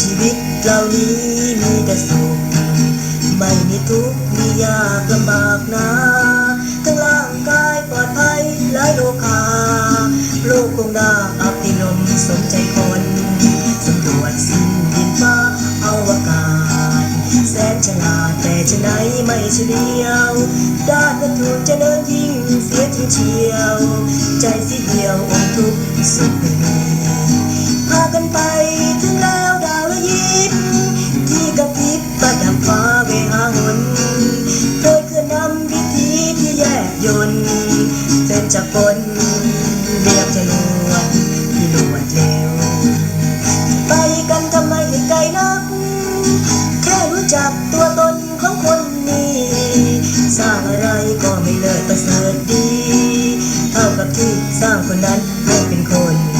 ชีวิตเหล่านี้มีแต่สุขไม่มีทุกข์มียากลำบากนะทั้งร่างกายปลอดภัยหลายโลคาโลกคงน่าอับดินมสมใจคนสำรวจสิ้นดินฟ้าอวกาศแสนฉลาดแต่ชะไหนไม่เฉลียวด้านวัตถุเจริญยิ่งเสียทีเชียว ใจสิเดียวอมทุกข์สุขไม่มีพากัน สร้างคนนั้นให้เป็นคน